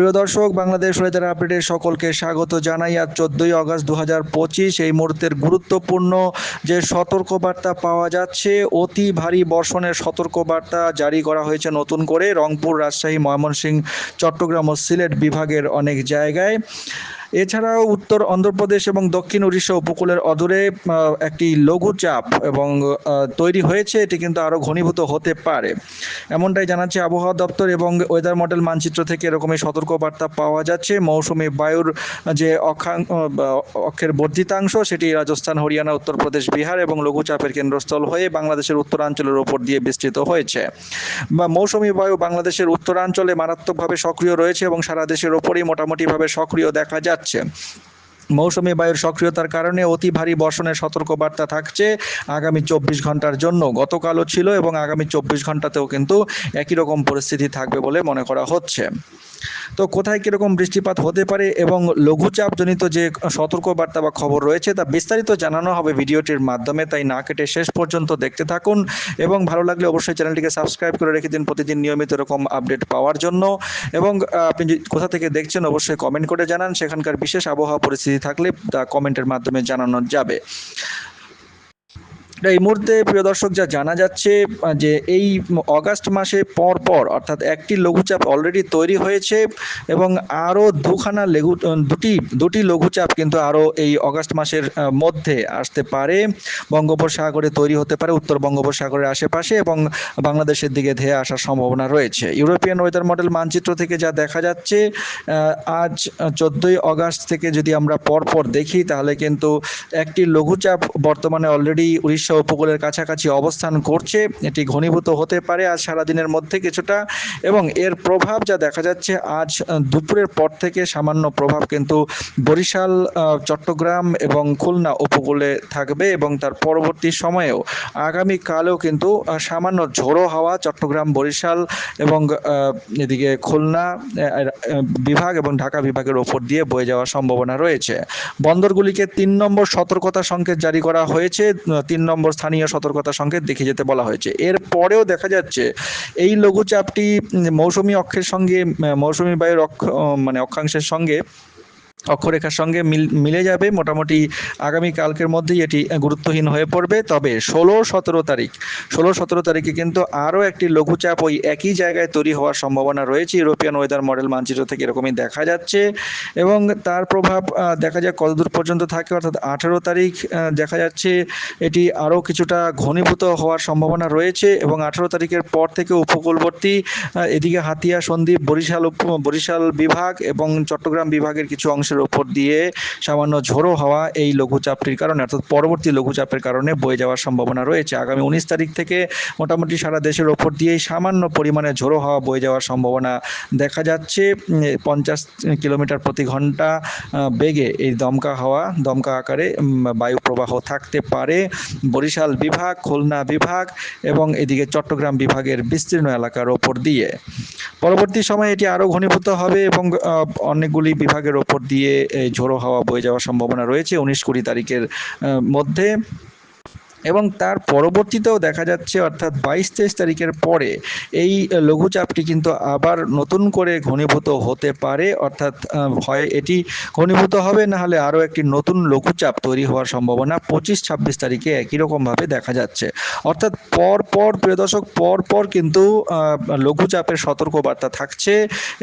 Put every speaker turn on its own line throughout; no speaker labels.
প্রিয় দর্শক, বাংলাদেশ ওয়েদার আপডেটে সকলকে স্বাগত জানাই। আজ চোদ্দই অগস্ট দু হাজার পঁচিশ, এই মুহূর্তের গুরুত্বপূর্ণ যে সতর্কবার্তা পাওয়া যাচ্ছে, অতি ভারী বর্ষণের সতর্কবার্তা জারি করা হয়েছে নতুন করে রংপুর, রাজশাহী, ময়মনসিংহ, চট্টগ্রাম ও সিলেট বিভাগের অনেক জায়গায়। এছাড়াও উত্তর অন্ধ্রপ্রদেশ এবং দক্ষিণ উড়িষ্যা উপকূলের অদূরে একটি লঘুচাপ এবং তৈরি হয়েছে। এটি কিন্তু আরও ঘনীভূত হতে পারে। এমনটাই জানাচ্ছে আবহাওয়া দপ্তর এবং ওয়েদার মডেল মানচিত্র থেকে এরকমই সতর্কবার্তা পাওয়া যাচ্ছে। মৌসুমি বায়ুর যে অক্ষাং অক্ষের বর্ধিতাংশ, সেটি রাজস্থান, হরিয়ানা, উত্তরপ্রদেশ, বিহার এবং লঘুচাপের কেন্দ্রস্থল হয়ে বাংলাদেশের উত্তরাঞ্চলের ওপর দিয়ে বিস্তৃত হয়েছে। বা মৌসুমি বায়ু বাংলাদেশের উত্তরাঞ্চলে মারাত্মকভাবে সক্রিয় রয়েছে এবং সারা দেশের ওপরই মোটামুটিভাবে সক্রিয় দেখা যাচ্ছে। মৌসুমি বায়ুর সক্রিয়তার কারণে অতি ভারী বর্ষণের সতর্কবার্তা থাকছে আগামী চব্বিশ ঘণ্টার জন্য। গতকালও ছিল এবং আগামী চব্বিশ ঘন্টাতেও কিন্তু একই রকম পরিস্থিতি থাকবে বলে মনে করা হচ্ছে। তো কোথায় কীরকম বৃষ্টিপাত হতে পারে এবং লঘুচাপজনিত যে সতর্কবার্তা বা খবর রয়েছে তা বিস্তারিত জানানো হবে ভিডিওটির মাধ্যমে। তাই না কেটে শেষ পর্যন্ত দেখতে থাকুন এবং ভালো লাগলে অবশ্যই চ্যানেলটিকে সাবস্ক্রাইব করে রেখে দিন প্রতিদিন নিয়মিত এরকম আপডেট পাওয়ার জন্য। এবং আপনি কোথা থেকে দেখছেন অবশ্যই কমেন্ট করে জানান। সেখানকার বিশেষ আবহাওয়া পরিস্থিতি থাকলে তা কমেন্টের মাধ্যমে জানানো যাবে। এই মুহূর্তে প্রিয় দর্শক, যা জানা যাচ্ছে যে এই অগাস্ট মাসে পর পর, অর্থাৎ একটি লঘুচাপ অলরেডি তৈরি হয়েছে এবং আরও দুখানা লেগু দুটি দুটি লঘুচাপ কিন্তু আরও এই অগাস্ট মাসের মধ্যে আসতে পারে। বঙ্গোপসাগরে তৈরি হতে পারে, উত্তর বঙ্গোপসাগরের আশেপাশে এবং বাংলাদেশের দিকে ধেয়ে আসার সম্ভাবনা রয়েছে। ইউরোপিয়ান ওয়েদার মডেল মানচিত্র থেকে যা দেখা যাচ্ছে আজ চোদ্দোই অগাস্ট থেকে যদি আমরা পরপর দেখি, তাহলে কিন্তু একটি লঘুচাপ বর্তমানে অলরেডি উড়িষ্যা উপকূলের কাছাকাছি অবস্থান করছে, এটি ঘনীভূত হতে পারে আজ সারাদিনের মধ্যে কিছুটা এবং এর প্রভাব যা দেখা যাচ্ছে আজ দুপুরের পর থেকে সামান্য প্রভাব কিন্তু বরিশাল চট্টগ্রাম এবং খুলনা উপকূলে থাকবে এবং তার পরবর্তী সময়েও আগামীকালেও কিন্তু সামান্য ঝোড়ো হাওয়া চট্টগ্রাম, বরিশাল এবং এদিকে খুলনা বিভাগ এবং ঢাকা বিভাগের ওপর দিয়ে বয়ে যাওয়ার সম্ভাবনা রয়েছে। বন্দরগুলিকে তিন নম্বর সতর্কতা সংকেত জারি করা হয়েছে তিন নম্বর স্থানীয় সতর্কতা সংকেত দেখে যেতে বলা হয়েছে। এর পরেও দেখা যাচ্ছে, এই লঘুচাপটি মৌসুমি অক্ষের সঙ্গে, মৌসুমী বায়ুর অক্ষ মানে অক্ষাংশের সঙ্গে অক্ষরেখার সঙ্গে মিল যাবে। মোটামুটি আগামী কালকের মধ্যেই এটি গুরুত্বহীন হয়ে পড়বে। তবে ষোলো সতেরো তারিখ, ষোলো সতেরো তারিখে কিন্তু আরও একটি লঘুচাপ ওই একই জায়গায় তৈরি হওয়ার সম্ভাবনা রয়েছে। ইউরোপিয়ান ওয়েদার মডেল মানচিত্র থেকে এরকমই দেখা যাচ্ছে এবং তার প্রভাব দেখা যাক কতদূর পর্যন্ত থাকে। অর্থাৎ আঠেরো তারিখ দেখা যাচ্ছে এটি আরও কিছুটা ঘনীভূত হওয়ার সম্ভাবনা রয়েছে এবং আঠেরো তারিখের পর থেকে উপকূলবর্তী এদিকে হাতিয়া, সন্দ্বীপ, বরিশাল বরিশাল বিভাগ এবং চট্টগ্রাম বিভাগের কিছু অংশের ওপর দিয়ে সামান্য ঝোড়ো হাওয়া এই লঘুচাপটির কারণে, অর্থাৎ পরবর্তী লঘুচাপের কারণে বয়ে যাওয়ার সম্ভাবনা রয়েছে। আগামী উনিশ তারিখ থেকে মোটামুটি সারা দেশের ওপর দিয়েই সামান্য পরিমাণে ঝোড়ো হাওয়া বয়ে যাওয়ার সম্ভাবনা দেখা যাচ্ছে। পঞ্চাশ কিলোমিটার প্রতি ঘণ্টা বেগে এই দমকা হাওয়া, দমকা আকারে বায়ু প্রবাহ থাকতে পারে। বরিশাল বিভাগ, খুলনা বিভাগ এবং এদিকে চট্টগ্রাম বিভাগের বিস্তীর্ণ এলাকার ওপর দিয়ে। পরবর্তী সময়ে এটি আরও ঘনীভূত হবে এবং অনেকগুলি বিভাগের ওপর দিয়ে এই ঝোড়ো হাওয়া বয়ে যাওয়ার সম্ভাবনা রয়েছে। উনিশ কুড়ি তারিখের মধ্যে। এবং তার পরবর্তীতেও দেখা যাচ্ছে, অর্থাৎ বাইশ তেইশ তারিখের পরে এই লঘুচাপটি কিন্তু আবার নতুন করে ঘনীভূত হতে পারে। অর্থাৎ হয় এটি ঘনীভূত হবে না হলে আরও একটি নতুন লঘুচাপ তৈরি হওয়ার সম্ভাবনা পঁচিশ ছাব্বিশ তারিখে একই রকমভাবে দেখা যাচ্ছে। অর্থাৎ পর পর, প্রিয় পর পর কিন্তু লঘুচাপের সতর্কবার্তা থাকছে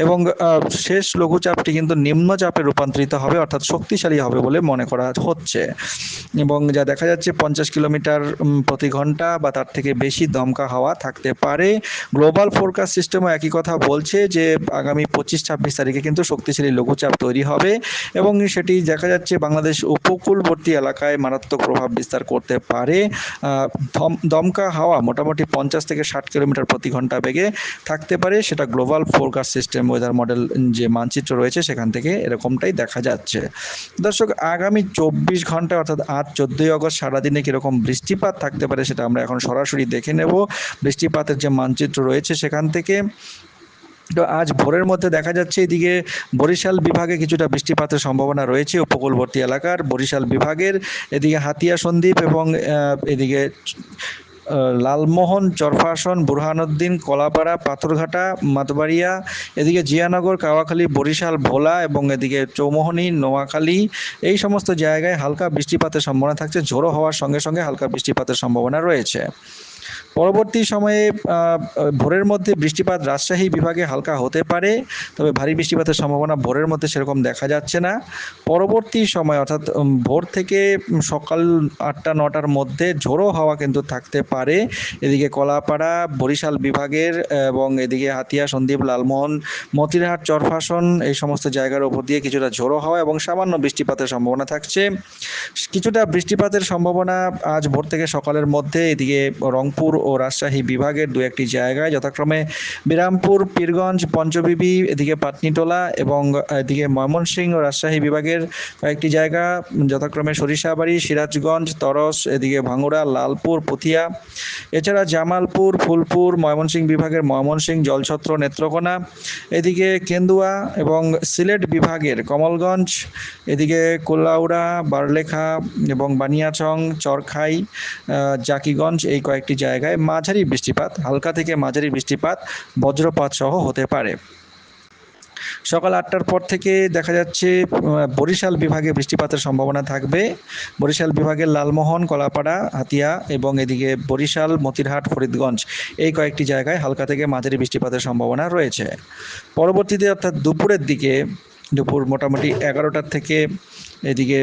এবং শেষ লঘুচাপটি কিন্তু নিম্নচাপে রূপান্তরিত হবে, অর্থাৎ শক্তিশালী হবে বলে মনে করা হচ্ছে। এবং যা দেখা যাচ্ছে পঞ্চাশ কিলোমিটার উম, প্রতি ঘণ্টা বা তার থেকে বেশি দমকা হাওয়া থাকতে পারে। গ্লোবাল ফোরকাস্ট সিস্টেমও একই কথা বলছে যে আগামী পঁচিশ ছাব্বিশ তারিখে কিন্তু শক্তিশালী লঘুচাপ তৈরি হবে এবং সেটি দেখা যাচ্ছে বাংলাদেশ উপকূলবর্তী এলাকায় মারাত্মক প্রভাব বিস্তার করতে পারে। দমকা হাওয়া মোটামুটি পঞ্চাশ থেকে ষাট কিলোমিটার প্রতি ঘণ্টা বেগে থাকতে পারে। সেটা global forecast system weather model যে মানচিত্র রয়েছে সেখান থেকে এরকমটাই দেখা যাচ্ছে। দর্শক আগামী চব্বিশ ঘণ্টা অর্থাৎ আজ চোদ্দই আগস্ট সারাদিনে কীরকম বৃষ্টিপাত থাকতে পারে সেটা আমরা এখন সরাসরি দেখে নেব। বৃষ্টিপাতের যে মানচিত্র রয়েছে সেখান থেকে। তো আজ ভোরের মধ্যে দেখা যাচ্ছে এদিকে বরিশাল বিভাগে কিছুটা বৃষ্টিপাতের সম্ভাবনা রয়েছে উপকূলবর্তী এলাকার। বরিশাল বিভাগের এদিকে হাতিয়া সন্দ্বীপ এবং এদিকে লালমোহন চরফাসন বুরহানুদ্দিন, কলাপাড়া, পাথরঘাটা, মাতবাড়িয়া, এদিকে জিয়ানগর, কাওয়াখালী, বরিশাল, ভোলা এবং এদিকে চৌমোহনী, নোয়াখালী, এই সমস্ত জায়গায় হালকা বৃষ্টিপাতের সম্ভাবনা থাকছে। ঝোড়ো হওয়ার সঙ্গে সঙ্গে হালকা বৃষ্টিপাতের সম্ভাবনা রয়েছে। পরবর্তী সময়ে ভোরের মধ্যে বৃষ্টিপাত রাজশাহী বিভাগে হালকা হতে পারে, তবে ভারী বৃষ্টিপাতের সম্ভাবনা ভোরের মধ্যে সেরকম দেখা যাচ্ছে না। পরবর্তী সময়, অর্থাৎ ভোর থেকে সকাল আটটা, নটার মধ্যে ঝোড়ো হাওয়া কিন্তু থাকতে পারে। এদিকে কলাপাড়া, বরিশাল বিভাগের এবং এদিকে হাতিয়া, সন্দ্বীপ, লালমোহন, মতিরহাট, চরফাসন এই সমস্ত জায়গার উপর দিয়ে কিছুটা ঝোড়ো হাওয়া এবং সামান্য বৃষ্টিপাতের সম্ভাবনা থাকছে। কিছুটা বৃষ্টিপাতের সম্ভাবনা আজ ভোর থেকে সকালের মধ্যে, এদিকে রংপুর ও রাজশাহী বিভাগের দু একটি জায়গায় যথাক্রমে বিরামপুর, পীরগঞ্জ, পঞ্চবিবি, এদিকে পাটনিটোলা এবং এদিকে ময়মনসিংহ ও রাজশাহী বিভাগের কয়েকটি জায়গা, যথাক্রমে সরিষাবাড়ি, সিরাজগঞ্জ, তরস, এদিকে ভাঙ্গুড়া, লালপুর, পুথিয়া। এছাড়া জামালপুর, ফুলপুর, ময়মনসিংহ বিভাগের ময়মনসিংহ, জলছত্র, নেত্রকোনা। এদিকে কেন্দুয়া এবং সিলেট বিভাগের কমলগঞ্জ, এদিকে কোল্লাউড়া, বারলেখা এবং বানিয়াচং, চরখাই জাকিগঞ্জ এই কয়েকটি জায়গায় মাঝারি বৃষ্টিপাত, হালকা থেকে মাঝারি বৃষ্টিপাত, বজ্রপাত সহ হতে পারে। সকাল আটটার পর থেকে দেখা যাচ্ছে বরিশাল বিভাগে বৃষ্টিপাতের সম্ভাবনা থাকবে। বরিশাল বিভাগের লালমোহন, কলাপাড়া, হাতিয়া এবং এদিকে বরিশাল, মতিরহাট, ফরিদগঞ্জ এই কয়েকটি জায়গায় হালকা থেকে মাঝারি বৃষ্টিপাতের সম্ভাবনা রয়েছে। পরবর্তীতে অর্থাৎ দুপুরের দিকে, দুপুর মোটামুটি এগারোটার থেকে এদিকে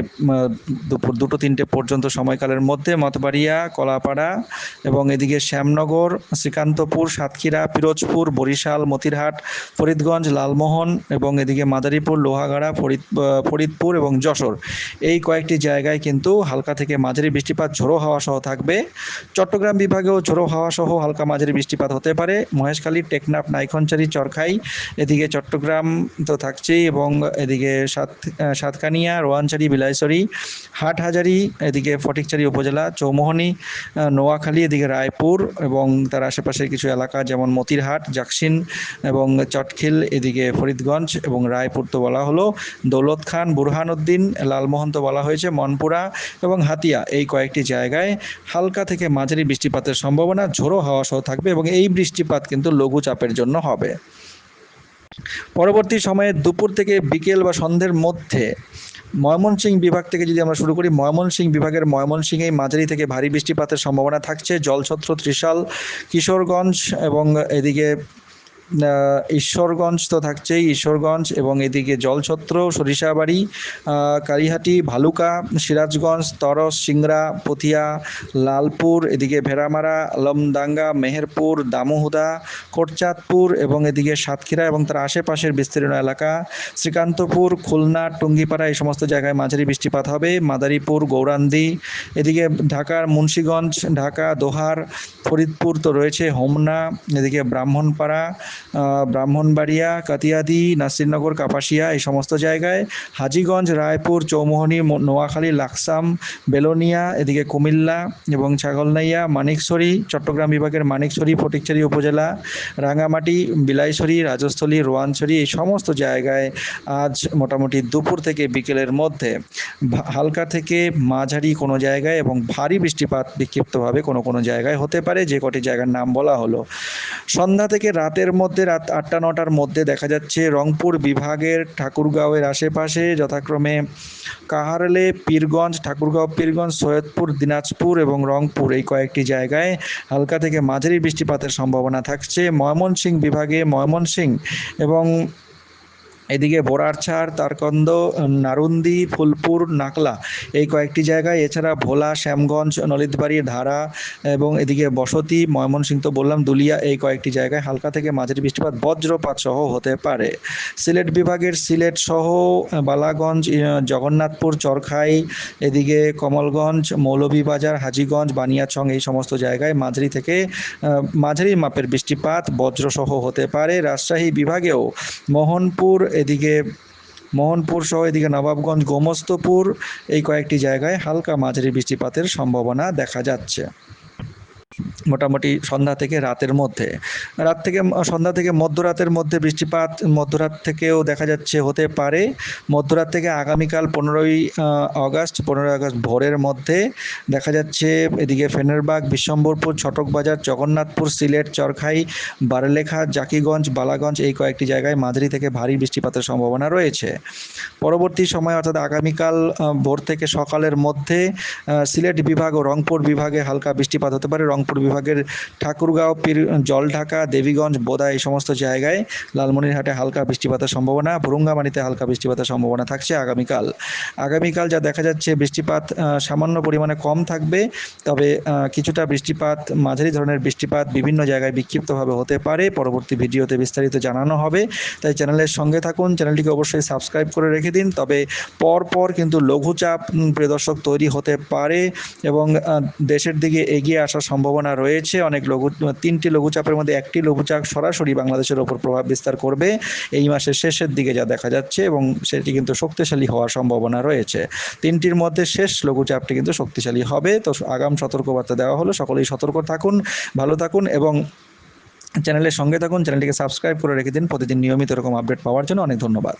দুপুর দুটো তিনটে পর্যন্ত সময়কালের মধ্যে মতবাড়িয়া, কলাপাড়া এবং এদিকে শ্যামনগর, শ্রীকান্তপুর, সাতক্ষীরা, পিরোজপুর, বরিশাল, মতিরহাট, ফরিদগঞ্জ, লালমোহন এবং এদিকে মাদারীপুর, লোহাগাড়া, ফরিদ ফরিদপুর এবং যশোর। এই কয়েকটি জায়গায় কিন্তু হালকা থেকে মাঝারি বৃষ্টিপাত ঝোড়ো হাওয়া সহ থাকবে। চট্টগ্রাম বিভাগেও ঝোড়ো হাওয়া সহ হালকা মাঝারি বৃষ্টিপাত হতে পারে। মহেশখালী, টেকনাফ, নাইখনচারি, চরখাই, এদিকে চট্টগ্রাম তো থাকছেই এবং এদিকে সাত সাতকানিয়া সাতকানিয়া রোয়ানচারি বিলাইছড়ি, হাটহাজারি, এদিকে ফটিকচারি উপজেলা, চৌমোহনী নোয়াখালী, এদিকে রায়পুর এবং তার আশেপাশের কিছু এলাকা যেমন মতিরহাট, জাকসিন এবং চটখিল, এদিকে ফরিদগঞ্জ এবং রায়পুর তো বলা হলো। দৌলত খান, বুরহানুদ্দিন, লালমোহন তো বলা হয়েছে, মনপুরা এবং হাতিয়া এই কয়েকটি জায়গায় হালকা থেকে মাঝারি বৃষ্টিপাতের সম্ভাবনা, ঝোড়ো হাওয়া সহ থাকবে এবং এই বৃষ্টিপাত কিন্তু লঘু চাপের জন্য হবে। পরবর্তী সময়ে দুপুর থেকে বিকেল বা সন্ধ্যের মধ্যে ময়মনসিংহ বিভাগ থেকে যদি আমরা শুরু করি ময়মনসিং বিভাগের ময়মনসিংহে মাঝারি থেকে ভারী বৃষ্টিপাতের সম্ভাবনা থাকছে। জলছত্র, ত্রিশাল, কিশোরগঞ্জ এবং এদিকে ঈশ্বরগঞ্জ তো থাকছেই, ঈশ্বরগঞ্জ এবং এদিকে জলছত্র, সরিষাবাড়ি কালীহাটি, ভালুকা, সিরাজগঞ্জ, তরস, সিংড়া, পথিয়া, লালপুর, এদিকে ভেড়ামারা আলমডাঙ্গা মেহেরপুর, দামোহুদা, কোটচাঁদপুর এবং এদিকে সাতক্ষীরা এবং তার আশেপাশের বিস্তীর্ণ এলাকা। শ্রীকান্তপুর, খুলনা, টুঙ্গিপাড়া এই সমস্ত জায়গায় মাঝারি বৃষ্টিপাত হবে। মাদারীপুর, গৌরান্দি, এদিকে ঢাকার মুন্সীগঞ্জ, ঢাকা, দোহার, ফরিদপুর তো রয়েছে, হোমনা, এদিকে ব্রাহ্মণপাড়া ব্রাহ্মণবাড়িয়া, কাতিয়াদি, নাসিরনগর, কাপাসিয়া, এই সমস্ত জায়গায়। হাজীগঞ্জ, রায়পুর, চৌমোহনী নোয়াখালী, লাকসাম, বেলোনিয়া, এদিকে কুমিল্লা এবং ছাগলনাইয়া, মানিকছড়ি, চট্টগ্রাম বিভাগের মানিকছড়ি, ফটিকছড়ি উপজেলা, রাঙামাটি, বিলাইছড়ি, রাজস্থলী, রোয়ানছড়ি, এই সমস্ত জায়গায় আজ মোটামুটি দুপুর থেকে বিকেলের মধ্যে হালকা থেকে মাঝারি কোনো জায়গায় এবং ভারী বৃষ্টিপাত বিক্ষিপ্তভাবে কোনো কোনো জায়গায় হতে পারে। যে কটি জায়গার নাম বলা হলো। সন্ধ্যা থেকে রাতের মধ্যে রাত আটটা, নটার মধ্যে দেখা যাচ্ছে রংপুর বিভাগের ঠাকুরগাঁওয়ের আশেপাশে, যথাক্রমে কাহারলে, পীরগঞ্জ, ঠাকুরগাঁও, পীরগঞ্জ, সৈয়দপুর, দিনাজপুর এবং রংপুর এই কয়েকটি জায়গায় হালকা থেকে মাঝারি বৃষ্টিপাতের সম্ভাবনা থাকছে। ময়মনসিং বিভাগে ময়মনসিং এবং এদিকে বোরারছাড় তারকন্দ, নারুন্দি, ফুলপুর, নাকলা এই কয়েকটি জায়গায়, এছাড়া ভোলা, শ্যামগঞ্জ, নলিতবাড়ি ধারা এবং এদিকে বসতি, ময়মনসিংহ তো বললাম, দুলিয়া এই কয়েকটি জায়গায় হালকা থেকে মাঝারি বৃষ্টিপাত বজ্রপাত সহ হতে পারে। সিলেট বিভাগের সিলেট সহ বালাগঞ্জ জগন্নাথপুর, চরখাই, এদিকে কমলগঞ্জ, মৌলভীবাজার, হাজিগঞ্জ বানিয়াছং এই সমস্ত জায়গায় মাঝারি থেকে মাঝারি মাপের বৃষ্টিপাত বজ্রসহ হতে পারে। রাজশাহী বিভাগেও মোহনপুর এদিকে মোহনপুর সহ এদিকে নবাবগঞ্জ গোমস্তপুর, এই কয়েকটি জায়গায় হালকা মাঝারি বৃষ্টিপাতের সম্ভাবনা দেখা যাচ্ছে। মোটামুটি সন্ধ্যা থেকে রাতের মধ্যে। রাত থেকে সন্ধ্যা থেকে মধ্যরাতের মধ্যে বৃষ্টিপাত মধ্যরাত থেকেও দেখা যাচ্ছে হতে পারে। মধ্যরাত থেকে আগামীকাল পনেরোই আগস্ট পনেরোই আগস্ট ভোরের মধ্যে দেখা যাচ্ছে এদিকে ফেনেরবাগ, বিশ্বম্বরপুর, ছটকবাজার, জগন্নাথপুর, সিলেট, চরখাই, বারলেখা, জাকিগঞ্জ, বালাগঞ্জ এই কয়েকটি জায়গায় মাঝারি থেকে ভারী বৃষ্টিপাতের সম্ভাবনা রয়েছে। পরবর্তী সময় অর্থাৎ আগামীকাল ভোর থেকে সকালের মধ্যে সিলেট বিভাগ ও রংপুর বিভাগে হালকা বৃষ্টিপাত হতে পারে। রংপুর বিভাগের ঠাকুরগাঁও, পীর জলঢাকা দেবীগঞ্জ, বোদা এই সমস্ত জায়গায় লালমনিরহাটে হালকা বৃষ্টিপাতের সম্ভাবনা ভুরুঙ্গামানিতে হালকা বৃষ্টিপাতের সম্ভাবনা থাকছে আগামীকাল। আগামীকাল যা দেখা যাচ্ছে বৃষ্টিপাত সামান্য পরিমাণে কম থাকবে, তবে কিছুটা বৃষ্টিপাত, মাঝারি ধরনের বৃষ্টিপাত বিভিন্ন জায়গায় বিক্ষিপ্তভাবে হতে পারে। পরবর্তী ভিডিওতে বিস্তারিত জানানো হবে। তাই চ্যানেলের সঙ্গে থাকুন, চ্যানেলটিকে অবশ্যই সাবস্ক্রাইব করে রেখে দিন। তবে পর পর কিন্তু লঘুচাপ প্রিয় দর্শক, তৈরি হতে পারে এবং দেশের দিকে এগিয়ে আসার সম্ভাবনা রয়েছে, অনেক লঘু, তিনটি লঘুচাপের মধ্যে একটি লঘুচাপ সরাসরি বাংলাদেশের ওপর প্রভাব বিস্তার করবে। এই মাসের শেষের দিকে যা দেখা যাচ্ছে এবং সেটি কিন্তু শক্তিশালী হওয়ার সম্ভাবনা রয়েছে। তিনটির মধ্যে শেষ লঘুচাপটি কিন্তু শক্তিশালী হবে। তো আগাম সতর্কবার্তা দেওয়া হলো। সকলেই সতর্ক থাকুন, ভালো থাকুন এবং চ্যানেলের সঙ্গে থাকুন। চ্যানেলটিকে সাবস্ক্রাইব করে রেখে দিন। প্রতিদিন নিয়মিত এরকম আপডেট পাওয়ার জন্য অনেক ধন্যবাদ।